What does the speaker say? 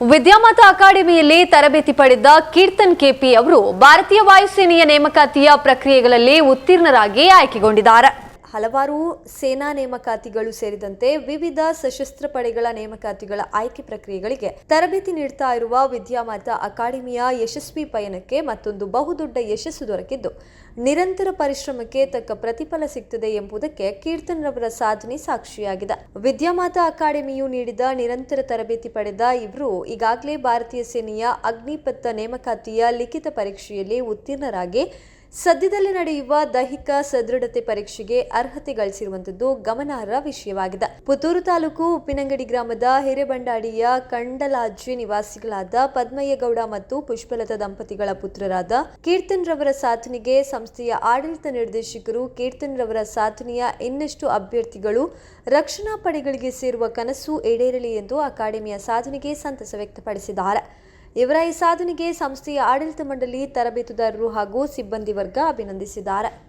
ವಿದ್ಯಾಮಾತಾ ಅಕಾಡೆಮಿಯಲ್ಲಿ ತರಬೇತಿ ಪಡೆದ ಕೀರ್ತನ್ ಕೆಪಿ ಅವರು ಭಾರತೀಯ ವಾಯುಸೇನೆಯ ನೇಮಕಾತಿಯ ಪ್ರಕ್ರಿಯೆಗಳಲ್ಲಿ ಉತ್ತೀರ್ಣರಾಗಿ ಆಯ್ಕೆಗೊಂಡಿದ್ದಾರೆ. ಹಲವಾರು ಸೇನಾ ನೇಮಕಾತಿಗಳು ಸೇರಿದಂತೆ ವಿವಿಧ ಸಶಸ್ತ್ರ ಪಡೆಗಳ ನೇಮಕಾತಿಗಳ ಆಯ್ಕೆ ಪ್ರಕ್ರಿಯೆಗಳಿಗೆ ತರಬೇತಿ ನೀಡ್ತಾ ಇರುವ ವಿದ್ಯಾಮಾತ ಅಕಾಡೆಮಿಯ ಯಶಸ್ವಿ ಪಯಣಕ್ಕೆ ಮತ್ತೊಂದು ಬಹುದೊಡ್ಡ ಯಶಸ್ಸು ದೊರಕಿದ್ದು, ನಿರಂತರ ಪರಿಶ್ರಮಕ್ಕೆ ತಕ್ಕ ಪ್ರತಿಫಲ ಸಿಗ್ತದೆ ಎಂಬುದಕ್ಕೆ ಕೀರ್ತನ್ ರವರ ಸಾಧನೆ ಸಾಕ್ಷಿಯಾಗಿದೆ. ವಿದ್ಯಾಮಾತ ಅಕಾಡೆಮಿಯು ನೀಡಿದ ನಿರಂತರ ತರಬೇತಿ ಪಡೆದ ಇವರು ಈಗಾಗಲೇ ಭಾರತೀಯ ಸೇನೆಯ ಅಗ್ನಿಪಥ ನೇಮಕಾತಿಯ ಲಿಖಿತ ಪರೀಕ್ಷೆಯಲ್ಲಿ ಉತ್ತೀರ್ಣರಾಗಿ ಸದ್ಯದಲ್ಲಿ ನಡೆಯುವ ದೈಹಿಕ ಸದೃಢತೆ ಪರೀಕ್ಷೆಗೆ ಅರ್ಹತೆ ಗಳಿಸಿರುವಂತದ್ದು ಗಮನಾರ್ಹ ವಿಷಯವಾಗಿದೆ. ಪುತ್ತೂರು ತಾಲೂಕು ಉಪ್ಪಿನಂಗಡಿ ಗ್ರಾಮದ ಹಿರೇಬಂಡಾಡಿಯ ಕಂಡಲಾಜಿ ನಿವಾಸಿಗಳಾದ ಪದ್ಮಯ್ಯಗೌಡ ಮತ್ತು ಪುಷ್ಪಲತಾ ದಂಪತಿಗಳ ಪುತ್ರರಾದ ಕೀರ್ತನ್ ರವರ ಸಾಧನೆಗೆ ಸಂಸ್ಥೆಯ ಆಡಳಿತ ನಿರ್ದೇಶಕರು ಕೀರ್ತನ್ ರವರ ಸಾಧನೆಯ ಇನ್ನಷ್ಟು ಅಭ್ಯರ್ಥಿಗಳು ರಕ್ಷಣಾ ಪಡೆಗಳಿಗೆ ಸೇರುವ ಕನಸು ಈಡೇರಲಿ ಎಂದು ಅಕಾಡೆಮಿಯ ಸಾಧನೆಗೆ ಸಂತಸ ವ್ಯಕ್ತಪಡಿಸಿದ್ದಾರೆ. ಇವರ ಈ ಸಾಧನೆಗೆ ಸಂಸ್ಥೆಯ ಆಡಳಿತ ಮಂಡಳಿ ತರಬೇತುದಾರರು ಹಾಗೂ ಸಿಬ್ಬಂದಿ ವರ್ಗ ಅಭಿನಂದಿಸಿದ್ದಾರೆ.